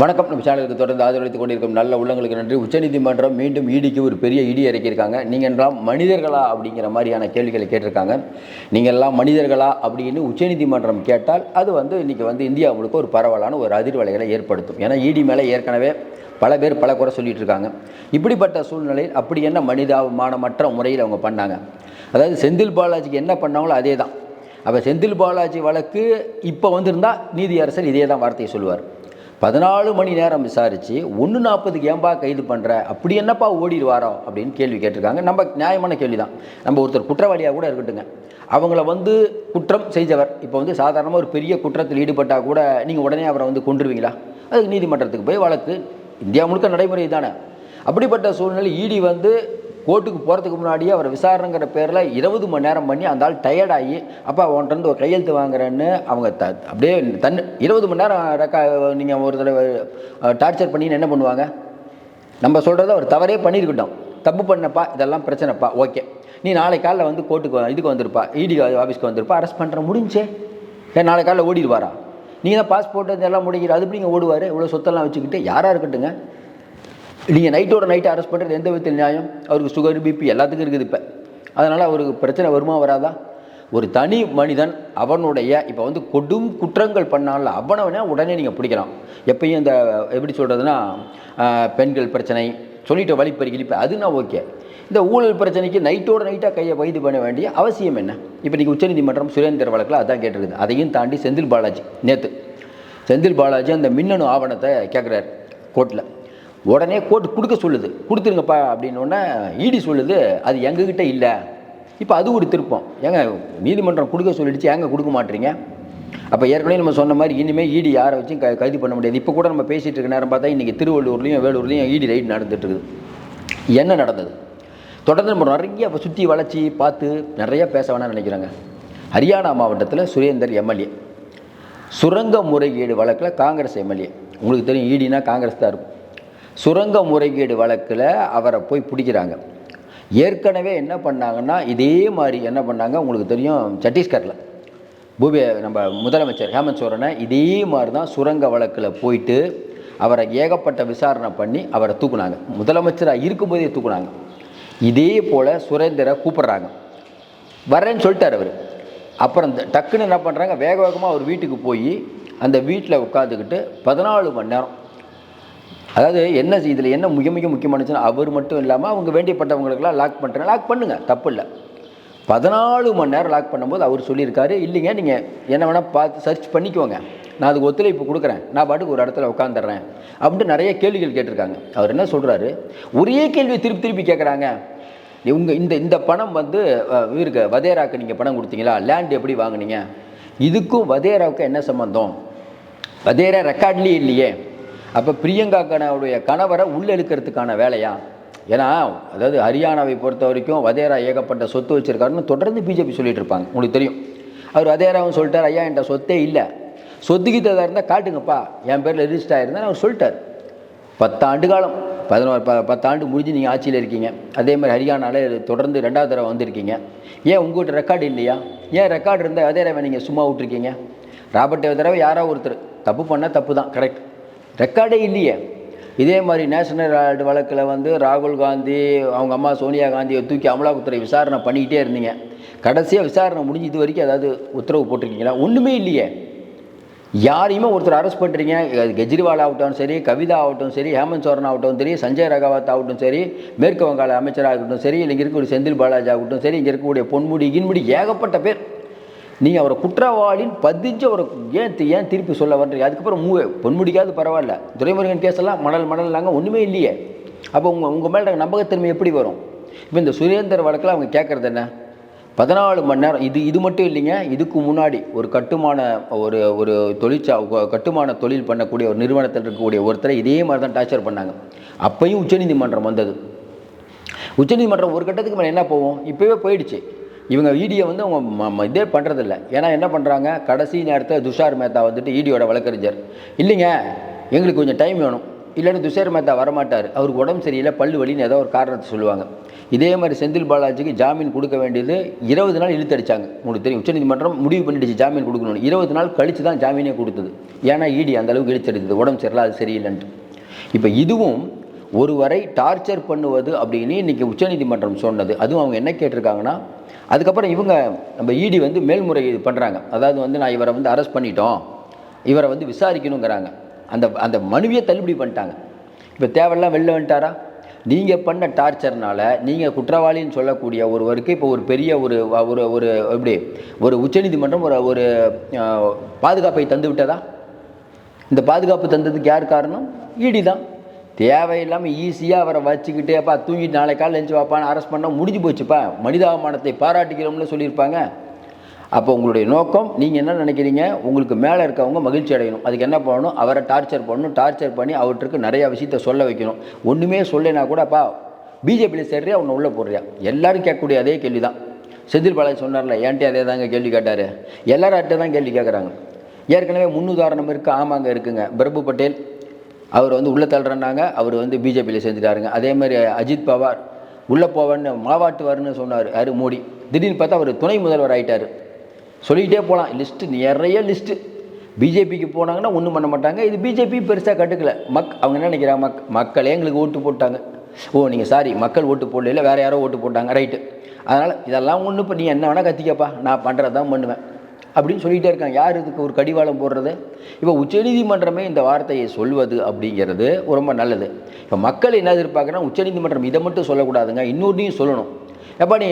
வணக்கம். நம்ம சேனலுக்கு தொடர்ந்து ஆதரவளித்துக் கொண்டிருக்கும் நல்ல உள்ளங்களுக்கு நன்றி. உச்சநீதிமன்றம் மீண்டும் ஈடிக்கு ஒரு பெரிய இடி இறக்கியிருக்காங்க. நீங்கள் எல்லாம் மனிதர்களா அப்படிங்கிற மாதிரியான கேள்விகளை கேட்டிருக்காங்க. நீங்கள் எல்லாம் மனிதர்களா அப்படின்னு உச்சநீதிமன்றம் கேட்டால் அது வந்து இன்றைக்கி வந்து இந்தியா முழுக்க ஒரு பரவலான ஒரு அதிர்வலைகளை ஏற்படுத்தும். ஏன்னா ஈடி மேலே ஏற்கனவே பல பேர் பல குறை சொல்லிட்டு இருக்காங்க இப்படிப்பட்ட சூழ்நிலையில் அப்படி என்ன மனிதாபிமானமற்ற முறையில் அவங்க பண்ணாங்க? அதாவது செந்தில் பாலாஜிக்கு என்ன பண்ணாங்களோ அதே தான் அப்போ செந்தில் பாலாஜி வழக்கு இப்போ வந்திருந்தால் நீதியரசர் இதே தான் வார்த்தையை சொல்லுவார். பதினாலு மணி நேரம் விசாரித்து ஒன்று நாற்பதுக்கு ஏன்பா கைது பண்ணுற அப்படி என்னப்பா ஓடிடுவாரோ அப்படின்னு கேள்வி கேட்டிருக்காங்க. நம்ம நியாயமான கேள்வி தான் நம்ம ஒருத்தர் குற்றவாளியாக கூட இருக்கட்டுங்க அவங்கள வந்து குற்றம் செய்தவர். இப்போ வந்து சாதாரணமாக ஒரு பெரிய குற்றத்தில் ஈடுபட்டால் கூட நீங்கள் உடனே அவரை வந்து கொண்டுருவீங்களா அதுக்கு நீதிமன்றத்துக்கு போய் வழக்கு. இந்தியா முழுக்க நடைமுறை தானே அப்படிப்பட்ட சூழ்நிலை ஈடி வந்து கோர்ட்டுக்கு போகிறதுக்கு முன்னாடியே அவர் விசாரணைங்கிற பேரில் இருபது மணி நேரம் பண்ணி அந்த ஆள் டயர்டாகி அப்பா அவன்கிட்ட ஒரு கையெழுத்து வாங்குறேன்னு அவங்க த அப்படியே தன் இருபது மணி நேரம் ரெக்கா நீங்கள் ஒரு தடவை டார்ச்சர் பண்ணி என்ன பண்ணுவாங்க? நம்ம சொல்கிறத ஒரு தவறே பண்ணியிருக்கட்டும் தப்பு பண்ணப்பா இதெல்லாம் பிரச்சனைப்பா ஓகே. நீ நாளை காலைல வந்து கோர்ட்டுக்கு இதுக்கு வந்திருப்பா இடி ஆஃபீஸ்க்கு வந்திருப்பா அரெஸ்ட் பண்ணுற முடிஞ்சே. ஏன் நாளை காலைல ஓடிடுவாரா? நீங்கள் தான் பாஸ்போர்ட் இதெல்லாம் முடிக்கிற அது எப்படிங்க ஓடுவார் இவ்வளோ சொத்தெல்லாம் வச்சுக்கிட்டு யாராக இருக்கட்டுங்க நீங்கள் நைட்டோட நைட்டை அரெஸ்ட் பண்ணுறது எந்த விதத்தில் நியாயம்? அவருக்கு சுகர் பிபி எல்லாத்துக்கும் இருக்குது இப்போ. அதனால் அவருக்கு பிரச்சனை வருமா வராதா? ஒரு தனி மனிதன் அவனுடைய இப்போ வந்து கொடும் குற்றங்கள் பண்ணால அவனவனே உடனே நீங்கள் பிடிக்கலாம். எப்பயும் இந்த எப்படி சொல்கிறதுனா பெண்கள் பிரச்சனை சொல்லிட்டு வழிப்பறிகள் இப்போ அதுனா ஓகே. இந்த ஊழல் பிரச்சனைக்கு நைட்டோட நைட்டாக கையை வைது பண்ண வேண்டிய அவசியம் என்ன? இப்போ நீங்கள் உச்சநீதிமன்றம் சுரேந்தர் வழக்கில் அதான் கேட்டிருக்குது. அதையும் தாண்டி செந்தில் பாலாஜி நேற்று செந்தில் பாலாஜி அந்த மின்னணு ஆவணத்தை கேட்குறாரு கோர்ட்டில் உடனே கோர்ட் கொடுக்க சொல்லுது. கொடுத்துருங்கப்பா அப்படின்னோடனே ஈடி சொல்லுது. அது எங்ககிட்ட இல்லை. இப்போ அது ஒரு திருப்பம். ஏங்க நீதிமன்றம் கொடுக்க சொல்லிடுச்சு ஏங்க கொடுக்க மாட்டீங்க? அப்போ ஏற்கனவே நம்ம சொன்ன மாதிரி இனிமேல் ஈடி யாரை வச்சும் க கைது பண்ண முடியாது. இப்போ கூட நம்ம பேசிகிட்டு இருக்க நேரம் பார்த்தா இன்றைக்கி திருவள்ளூர்லேயும் வேலூர்லேயும் ஈடி ரைடு நடந்துகிட்ருக்குது இருக்குது. என்ன நடந்தது? தொடர்ந்து நம்ம நிறைய இப்போ சுற்றி வளைச்சி பார்த்து நிறைய பேச வேணாம்னு நினைக்கிறாங்க. ஹரியானா மாவட்டத்தில் சுரேந்தர் எம்எல்ஏ. சுரங்க முறைகேடு வழக்கில் காங்கிரஸ் எம்எல்ஏ. உங்களுக்கு தெரியும் ஈடினா காங்கிரஸ் தான் இருக்கும். சுரங்க முறைகேடு வழக்கில் அவரை போய் பிடிக்கிறாங்க. ஏற்கனவே என்ன பண்ணாங்கன்னா இதே மாதிரி என்ன பண்ணாங்க உங்களுக்கு தெரியும் சத்தீஸ்கரில் பூபி நம்ம முதலமைச்சர் ஹேமந்த் சோரனை இதே மாதிரி தான் சுரங்க வழக்கில் போயிட்டு அவரை ஏகப்பட்ட விசாரணை பண்ணி அவரை தூக்குனாங்க. முதலமைச்சராக இருக்கும்போதே தூக்குனாங்க. இதே போல் சுரேந்தரை கூப்பிட்றாங்க. வரேன்னு சொல்லிட்டார் அவர். அப்புறம் இந்த டக்குன்னு என்ன பண்ணுறாங்க வேக வேகமாக அவர் வீட்டுக்கு போய் அந்த வீட்டில் உட்காந்துக்கிட்டு பதினாலு மணி நேரம் அதாவது என்ன இதில் என்ன மிக மிக முக்கியமானச்சுன்னா அவர் மட்டும் இல்லாமல் அவங்க வேண்டியப்பட்டவங்களுக்கெல்லாம் லாக் பண்ணுறேன் லாக் பண்ணுங்கள் தப்பு இல்லை பதினாலு மணி நேரம் லாக் பண்ணும்போது அவர் சொல்லியிருக்காரு இல்லைங்க நீங்கள் என்ன வேணால் பார்த்து சர்ச் பண்ணிக்கோங்க. நான் அதுக்கு ஒத்துழைப்பு கொடுக்குறேன். நான் பாட்டுக்கு ஒரு இடத்துல உட்காந்துடுறேன் அப்படின்ட்டு நிறைய கேள்விகள் கேட்டிருக்காங்க. அவர் என்ன சொல்கிறாரு ஒரே கேள்வி திருப்பி திருப்பி கேட்குறாங்க இவங்க இந்த இந்த பணம் வந்து அஹ், இவருக்கு வதேராக்கு நீங்கள் பணம் கொடுத்தீங்களா? லேண்ட் எப்படி வாங்குனீங்க? இதுக்கும் வதேராவுக்கு என்ன சம்மந்தம் வதேரா ரெக்கார்ட்லேயே இல்லையே. அப்போ பிரியங்கா கனவுடைய கணவரை உள்ளெழுக்கிறதுக்கான வேலையா? ஏன்னா அதாவது ஹரியானாவை பொறுத்த வரைக்கும் வதேரா ஏகப்பட்ட சொத்து வச்சுருக்காருன்னு தொடர்ந்து பிஜேபி சொல்லிட்டு இருப்பாங்க. உங்களுக்கு தெரியும். அவர் வதேராவும் சொல்லிட்டார் ஐயா என்கிட்ட சொத்தே இல்லை. சொத்துக்கிட்டதாக இருந்தால் காட்டுங்கப்பா. என் பேரில் ரிஜிஸ்டர் ஆயிருந்தா அவர் சொல்லிட்டார். பத்தாண்டு காலம் பதினோரு ப பத்தாண்டு முடிஞ்சு நீங்கள் ஆட்சியில் இருக்கீங்க. அதே மாதிரி ஹரியானாவில் தொடர்ந்து ரெண்டாவது தடவை வந்திருக்கீங்க. ஏன் உங்கள்கிட்ட ரெக்கார்டு இல்லையா? ஏன் ரெக்கார்டு இருந்தால் அதே தடவை நீங்கள் சும்மா விட்ருக்கீங்க ராபர்ட் தடவை யாரோ ஒருத்தர். தப்பு பண்ணால் தப்பு தான் கரெக்ட் ரெக்கார்டே இல்லையே. இதே மாதிரி நேஷனல் ஹெரால்டு வழக்கில் வந்து ராகுல் காந்தி அவங்க அம்மா சோனியா காந்தியை தூக்கி அமலாக்கத்துறை விசாரணை பண்ணிக்கிட்டே இருந்தீங்க. கடைசியாக விசாரணை முடிஞ்சது வரைக்கும் ஏதாவது உத்தரவு போட்டிருக்கீங்களா? ஒன்றுமே இல்லையே. யாரையுமே ஒருத்தர் அரெஸ்ட் பண்ணுறீங்க கெஜ்ரிவால் ஆகட்டும் சரி கவிதா ஆகட்டும் சரி ஹேமந்த் சோரன் ஆகட்டும் சரி சஞ்சய் ரகாவத் ஆகட்டும் சரி மேற்கு வங்காள அமைச்சராக இருக்கட்டும் சரி இல்லை இங்கே இருக்கக்கூடிய செந்தில் பாலாஜி ஆகட்டும் சரி இங்கே இருக்கக்கூடிய பொன்முடி இன்முடி ஏகப்பட்ட பேர். நீங்கள் அவரை குற்றவாளின்னு பதிஞ்சு அவரை ஏன் ஏன் திருப்பி சொல்ல வர்றீங்க? அதுக்கப்புறம் மூ பொன்முடிக்காது பரவாயில்ல. துரைமுருகன் கேஸெல்லாம் மணல் மணல்னாங்க ஒன்றுமே இல்லையே. அப்போ உங்கள் உங்கள் மேலே நம்பகத்தன்மை எப்படி வரும்? இப்போ இந்த சுரேந்தர் வழக்கில் அவங்க கேட்குறது என்ன? பதினாலு மணி நேரம் இது இது மட்டும் இல்லைங்க. இதுக்கு முன்னாடி ஒரு கட்டுமான ஒரு ஒரு தொழிற்சா கட்டுமான தொழில் பண்ணக்கூடிய ஒரு நிறுவனத்தில் இருக்கக்கூடிய ஒருத்தரை இதே மாதிரி தான் டார்ச்சர் பண்ணாங்க. அப்பையும் உச்சநீதிமன்றம் வந்தது. உச்சநீதிமன்றம் ஒரு கட்டத்துக்கு மேலே என்ன போகும்? இப்போவே போயிடுச்சு. இவங்க ஈடியை வந்து அவங்க ம- இதே பண்ணுறதில்ல ஏன்னா என்ன பண்ணுறாங்க கடைசி நேரத்தில் துஷார் மேத்தா வந்துட்டு ஈடியோட வழக்கறிஞர். இல்லைங்க எங்களுக்கு கொஞ்சம் டைம் வேணும். இல்லைன்னு துஷார் மேத்தா வரமாட்டார். அவருக்கு உடம்பு சரியில்லை பல்லு வலின்னு ஏதோ ஒரு காரணத்தை சொல்லுவாங்க. இதே மாதிரி செந்தில் பாலாஜிக்கு ஜாமீன் கொடுக்க வேண்டியது இருபது நாள் இழுத்தடிச்சாங்க உங்களுக்கு தெரியும் உச்சநீதிமன்றம் முடிவு பண்ணிடுச்சு ஜாமீன் கொடுக்கணும்னு. இருபது நாள் கழித்து தான் ஜாமீனே கொடுத்தது. ஏன்னா இடி அந்தளவுக்கு இழுத்தடித்தது உடம்பு சரியில்லை அது சரியில்லைன்ட்டு. இப்போ இதுவும் ஒருவரை டார்ச்சர் பண்ணுவது அப்படின்னு இன்றைக்கி உச்சநீதிமன்றம் சொன்னது. அதுவும் அவங்க என்ன கேட்டிருக்காங்கன்னா அதுக்கப்புறம் இவங்க நம்ம இடி வந்து மேல்முறையீடு பண்ணுறாங்க அதாவது வந்து நான் இவரை வந்து அரெஸ்ட் பண்ணிட்டோம். இவரை வந்து விசாரிக்கணுங்கிறாங்க. அந்த அந்த மனுவையே தள்ளுபடி பண்ணிட்டாங்க. இப்போ தேவையெல்லாம் வெளில வந்துட்டாரா? நீங்கள் பண்ண டார்ச்சர்னால் நீங்கள் குற்றவாளின்னு சொல்லக்கூடிய ஒருவருக்கு இப்போ ஒரு பெரிய ஒரு ஒரு ஒரு எப்படி ஒரு உச்சநீதிமன்றம் ஒரு ஒரு பாதுகாப்பை தந்து விட்டதா இந்த பாதுகாப்பு தந்ததுக்கு யார் காரணம்? இடி தான் தேவையில்லாமல் ஈஸியாக அவரை வச்சுக்கிட்டேப்பா தூங்கிட்டு நாளை காலையில் எழுந்து வாப்பான்னு அரெஸ்ட் பண்ணால் முடிஞ்சு போச்சுப்பா. மனிதாபிமானத்தை பாராட்டுகிறோம்னு சொல்லியிருப்பாங்க. அப்போ உங்களுடைய நோக்கம் நீங்கள் என்ன நினைக்கிறீங்க? உங்களுக்கு மேலே இருக்கவங்க மகிழ்ச்சி அடையணும். அதுக்கு என்ன பண்ணணும்? அவரை டார்ச்சர் பண்ணணும். டார்ச்சர் பண்ணி அவற்றுக்கு நிறையா விஷயத்த சொல்ல வைக்கணும். ஒன்றுமே சொல்லினா கூட அப்பா பிஜேபியில் சேர்றியா? உன்னை உள்ளே போடுறியா? எல்லோரும் கேட்கக்கூடிய அதே கேள்வி தான் செந்தில் பாலாஜி சொன்னார்ல ஏன்ட்டே அதே தாங்க கேள்வி கேட்டார்? எல்லாரும் அட்டை தான் கேள்வி கேட்குறாங்க ஏற்கனவே முன்னுதாரணம் இருக்குது ஆமாங்க இருக்குங்க. பிரபு பட்டேல் அவர் வந்து உள்ளே தள்ளுறேன்னாங்க அவர் வந்து பிஜேபியில் சேர்ந்துட்டாருங்க. அதே மாதிரி அஜித் பவார் உள்ளே போவேன்னு மாவாட்டுவார்னு சொன்னார் யார்? மோடி. திடீர்னு பார்த்தா அவர் துணை முதல்வர் ஆகிட்டார் சொல்லிக்கிட்டே போகலாம் லிஸ்ட்டு நிறைய லிஸ்ட்டு பிஜேபிக்கு போனாங்கன்னா ஒன்றும் பண்ண மாட்டாங்க. இது பிஜேபி பெருசாக கட்டுக்கல. மக் அவங்க என்ன நினைக்கிறாங்க? மக் மக்களே எங்களுக்கு ஓட்டு போட்டாங்க. ஓ நீங்கள் சாரி மக்கள் ஓட்டு போடல வேறு யாரோ ஓட்டு போட்டாங்க. ரைட்டு அதனால் இதெல்லாம் ஒன்று இப்போ நீ என்ன வேணால் கத்திக்கப்பா. நான் பண்ணுறது தான் பண்ணுவேன். அப்படின்னு சொல்லிகிட்டே இருக்காங்க. யார் இதுக்கு ஒரு கடிவாளம் போடுறது? இப்போ உச்சநீதிமன்றமே இந்த வார்த்தையை சொல்வது அப்படிங்கிறது ரொம்ப நல்லது. இப்போ மக்கள் என்ன எதிர்பார்க்குறா உச்சநீதிமன்றம் இதை மட்டும் சொல்லக்கூடாதுங்க. இன்னொன்றையும் சொல்லணும். எப்பா நீ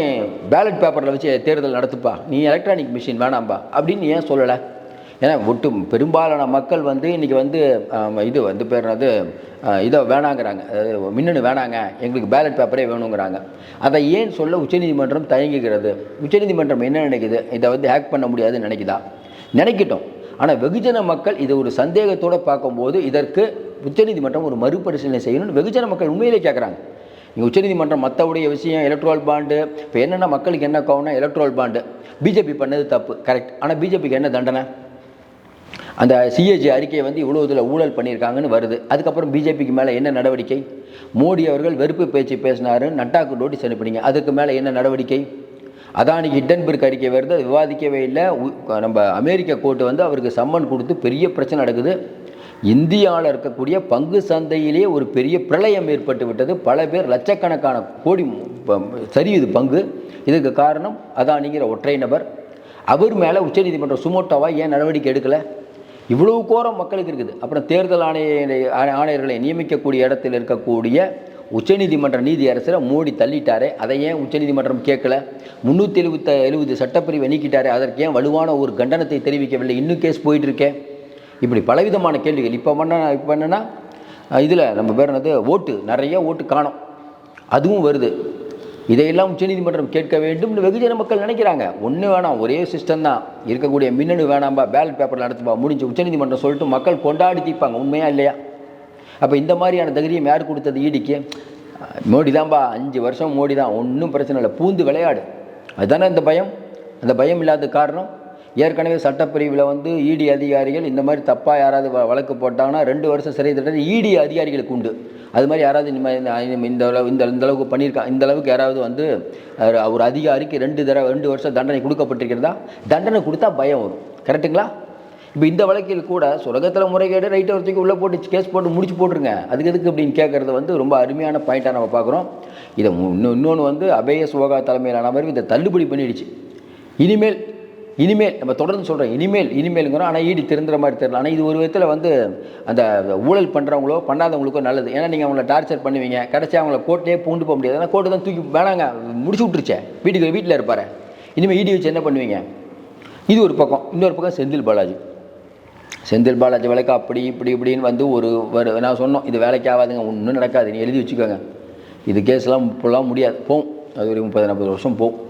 பேலட் பேப்பரில் வச்சு தேர்தல் நடத்துப்பா. நீ எலக்ட்ரானிக் மிஷின் வேணாம்பா அப்படின்னு ஏன் சொல்லலை? ஏன்னா ஒட்டு பெரும்பாலான மக்கள் வந்து இன்றைக்கி வந்து இது வந்து பேர் அது இதை வேணாங்கிறாங்க. அதாவது மின்னணு வேணாங்க எங்களுக்கு பேலட் பேப்பரே வேணுங்கிறாங்க. அதை ஏன் சொல்ல உச்சநீதிமன்றம் தயங்குகிறது? உச்சநீதிமன்றம் என்ன நினைக்குது? இதை வந்து ஹேக் பண்ண முடியாதுன்னு நினைக்குதா? நினைக்கட்டும். ஆனால் வெகுஜன மக்கள் இதை ஒரு சந்தேகத்தோடு பார்க்கும்போது இதற்கு உச்சநீதிமன்றம் ஒரு மறுபரிசீலனை செய்யணும்னு வெகுஜன மக்கள் உண்மையிலே கேட்குறாங்க இங்கே உச்சநீதிமன்றம் மற்றவுடைய விஷயம் எலக்ட்ரோல் பாண்டு இப்போ என்னென்ன மக்களுக்கு என்ன கோவம்னா எலக்ட்ரோல் பாண்டு பிஜேபி பண்ணது தப்பு கரெக்ட் ஆனால் பிஜேபிக்கு என்ன தண்டனை? அந்த சிஏஜி அறிக்கையை வந்து இவ்வளோ இதில் ஊழல் பண்ணியிருக்காங்கன்னு வருது. அதுக்கப்புறம் பிஜேபிக்கு மேலே என்ன நடவடிக்கை? மோடி அவர்கள் வெறுப்பு பேச்சு பேசினாரு நட்டாக்கு நோட்டீஸ் அனுப்பினீங்க அதுக்கு மேலே என்ன நடவடிக்கை? அதானிக்கு ஹிட்டன்பர்க் அறிக்கை வருது அது விவாதிக்கவே இல்லை. உ- நம்ம அமெரிக்க கோர்ட்டு வந்து அவருக்கு சம்மன் கொடுத்து பெரிய பிரச்சனை நடக்குது. இந்தியாவில் இருக்கக்கூடிய பங்கு சந்தையிலேயே ஒரு பெரிய பிரளயம் ஏற்பட்டு விட்டது. பல பேர் லட்சக்கணக்கான கோடி ப- சரியுது பங்கு. இதுக்கு காரணம் அதானிங்கிற ஒற்றை நபர். அவர் மேலே உச்சநீதிமன்றம் சுமோட்டோவா ஏன் நடவடிக்கை எடுக்கலை? இவ்வளவு கோரம் மக்களுக்கு இருக்குது. அப்புறம் தேர்தல் ஆணைய ஆணையர்களை நியமிக்கக்கூடிய இடத்தில் இருக்கக்கூடிய உச்சநீதிமன்ற நீதியரசரை மோடி தள்ளிட்டாரே. அதை ஏன் உச்சநீதிமன்றம் கேட்கல? முந்நூற்றி எழுபத்த எழுபது சட்டப்பிரிவை நீக்கிட்டாரே. அதற்கு ஏன் வலுவான ஒரு கண்டனத்தை தெரிவிக்கவில்லை? இன்னும் கேஸ் போயிட்டுருக்கேன் இப்படி பலவிதமான கேள்விகள். இப்போ பண்ண இப்போ என்னென்னா இதில் நம்ம பேர் என்னது? ஓட்டு. நிறைய ஓட்டு காணும். அதுவும் வருது. இதையெல்லாம் உச்சநீதிமன்றம் கேட்க வேண்டும் வெகுஜன மக்கள் நினைக்கிறாங்க. ஒன்று வேணாம் ஒரே சிஸ்டம் தான். இருக்கக்கூடிய மின்னணு வேணாம்பா பேலட் பேப்பரில் நடத்துப்பா முடிஞ்சு உச்சநீதிமன்றம் சொல்லிட்டு மக்கள் கொண்டாடி தீர்ப்பாங்க. உண்மையா இல்லையா? அப்போ இந்த மாதிரியான தகுதியும் யார் கொடுத்தது ஈடிக்கு மோடி தான்பா அஞ்சு வருஷம் மோடி தான். ஒன்றும் பிரச்சனை இல்லை. பூந்து விளையாடு. அதுதானே இந்த பயம்? அந்த பயம் இல்லாத காரணம்? ஏற்கனவே சட்டப்பிரிவில் வந்து இடி அதிகாரிகள் இந்த மாதிரி தப்பாக யாராவது வ- வழக்கு போட்டாங்கன்னா ரெண்டு வருஷம் சிறை தண்டனை இடி அதிகாரிகளுக்கு உண்டு. அது மாதிரி யாராவது இந்த மாதிரி இந்த- இந்த அளவு இந்த இந்த அளவுக்கு பண்ணியிருக்காங்க இந்த அளவுக்கு யாராவது வந்து ஒரு அதிகாரிக்கு ரெண்டு தடவை ரெண்டு வருஷம் தண்டனை கொடுக்கப்பட்டிருக்கிறதா? தண்டனை கொடுத்தா பயம் வரும். கரெக்ட்டுங்களா? இப்போ இந்த வழக்கில் கூட சுரகத்தில் முறைகேடு ரைட்டை ஒருத்தைக்கு உள்ளே போட்டு கேஸ் போட்டு முடிச்சு போட்டுருங்க. அதுக்கு எதுக்கு அப்படின்னு கேட்குறது வந்து ரொம்ப அருமையான பாயிண்ட்டாக நம்ம பார்க்குறோம் இதை இன்னும் இன்னொன்று வந்து அபய சுகா தலைமையிலான அமர்வு இதை தள்ளுபடி பண்ணிடுச்சு. இனிமேல் இனிமேல் நம்ம தொடர்ந்து சொல்கிறோம் இனிமேல் இனிமேலுங்கிறோம். ஆனால் ஈடி திருந்துற மாதிரி தெரியல. ஆனால் இது ஒரு விதத்தில் வந்து அந்த ஊழல் பண்ணுறவங்களோ பண்ணாதவங்களுக்கோ நல்லது. ஏன்னா நீங்கள் அவங்கள டார்ச்சர் பண்ணுவீங்க. கடைசி அவங்கள கோர்ட்லேயே பூண்டு போக முடியாது. ஏன்னா கோர்ட்டு தான் தூக்கி வேணாங்க முடிச்சு விட்டுருச்சே. வீட்டுக்கு வீட்டில் இருப்பார். இனிமேல் ஈடி வச்சு என்ன பண்ணுவீங்க? இது ஒரு பக்கம். இன்னொரு பக்கம் செந்தில் பாலாஜி. செந்தில் பாலாஜி வழக்கு அப்படி இப்படி இப்படின்னு வந்து ஒரு வரு நான் சொன்னோம். இது வேலைக்கு ஆகாதுங்க ஒன்றும் நடக்காது. நீ எழுதி வச்சுக்கோங்க. இது கேஸ்லாம் இப்போலாம் முடியாது. போகும் அது ஒரு முப்பது நாற்பது வருஷம் போகும்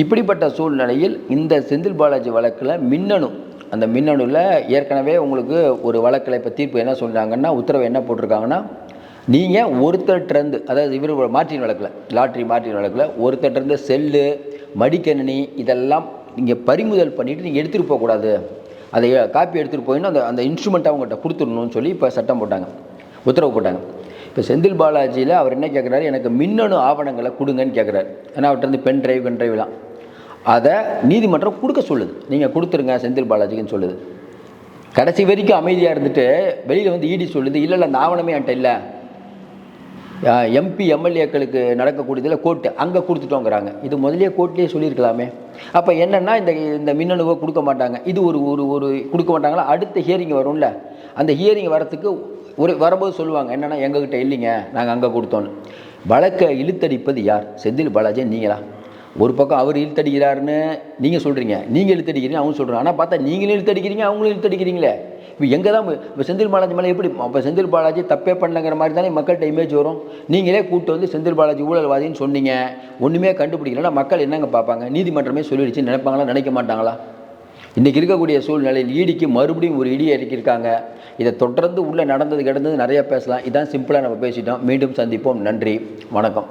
இப்படிப்பட்ட சூழ்நிலையில் இந்த செந்தில் பாலாஜி வழக்கில் மின்னணு அந்த மின்னணுவில் ஏற்கனவே உங்களுக்கு ஒரு வழக்கில் இப்போ தீர்ப்பு என்ன சொல்கிறாங்கன்னா உத்தரவு என்ன போட்டிருக்காங்கன்னா நீங்கள் ஒருத்தர்கிட்டருந்து அதாவது இவர் மாற்றின் வழக்கில் லாட்ரி மாற்றின் வழக்கில் ஒருத்தர்கிட்டருந்து செல்லு மடிக்கணினி இதெல்லாம் நீங்கள் பறிமுதல் பண்ணிவிட்டு நீங்கள் எடுத்துகிட்டு போகக்கூடாது அதை காப்பி எடுத்துகிட்டு போயின்னு அந்த அந்த இன்ஸ்ட்ருமெண்ட் அவங்ககிட்ட கொடுத்துடணும்னு சொல்லி இப்போ சட்டம் போட்டாங்க உத்தரவு போட்டாங்க. இப்போ செந்தில் பாலாஜியில் அவர் என்ன கேட்குறாரு எனக்கு மின்னணு ஆவணங்களை கொடுங்கன்னு கேட்குறாரு ஏன்னா அவர்கிட்ட வந்து பென் டிரைவ் பென் டிரைவ்லாம் அதை நீதிமன்றம் கொடுக்க சொல்லுது. நீங்கள் கொடுத்துருங்க செந்தில் பாலாஜிக்குன்னு சொல்லுது. கடைசி வரைக்கும் அமைதியாக இருந்துட்டு வெளியில் வந்து ஈடி சொல்லுது இல்லை இல்லை அந்த ஆவணமே என்கிட்ட இல்லை. எம்பி எம்எல்ஏக்களுக்கு நடக்கக்கூடியதில் கோர்ட்டு அங்கே கொடுத்துட்டோங்கிறாங்க. இது முதலே கோர்ட்லேயே சொல்லியிருக்கலாமே. அப்போ என்னென்னா இந்த இந்த மின்னணுவை கொடுக்க மாட்டாங்க. இது ஒரு ஒரு ஒரு கொடுக்க மாட்டாங்களா? அடுத்த ஹியரிங் வரும்ல. அந்த ஹியரிங் வரத்துக்கு ஒரு வரும்போது சொல்லுவாங்க என்னென்னா எங்ககிட்ட இல்லைங்க நாங்கள் அங்கே கொடுத்தோன்னு வழக்கை இழுத்தடிப்பது யார்? செந்தில் பாலாஜி நீங்களா? ஒரு பக்கம் அவர் இழுத்தடிக்கிறாருன்னு நீங்கள் சொல்கிறீங்க நீங்கள் இழுத்தடிக்கிறீங்க அவங்க சொல்கிறாங்க ஆனால் பார்த்தா நீங்களும் இழுத்தடிக்கிறீங்க அவங்களும் இழுத்தடிக்கிறீங்களே. இப்போ எங்கே தான் இப்போ செந்தில் பாலாஜி மேலே எப்படி அப்போ செந்தில் பாலாஜி தப்பே பண்ணலங்கிற மாதிரி தானே மக்கள்கிட்ட இமேஜ் வரும். நீங்களே கூப்பிட்டு வந்து செந்தில் பாலாஜி ஊழல்வாதின்னு சொன்னீங்க. ஒன்றுமே கண்டுபிடிக்கலன்னா மக்கள் என்னங்க பார்ப்பாங்க? நீதிமன்றமே சொல்லிடுச்சு நினைப்பாங்களா நினைக்க மாட்டாங்களா? இன்றைக்கி இருக்கக்கூடிய சூழ்நிலையில் ஈடிக்கு மறுபடியும் ஒரு இடியை இறக்கியிருக்காங்க. இதை தொடர்ந்து உள்ளே நடந்தது கிடந்தது நிறையா பேசலாம். இதான் சிம்பிளாக நம்ம பேசிட்டோம். மீண்டும் சந்திப்போம். நன்றி. வணக்கம்.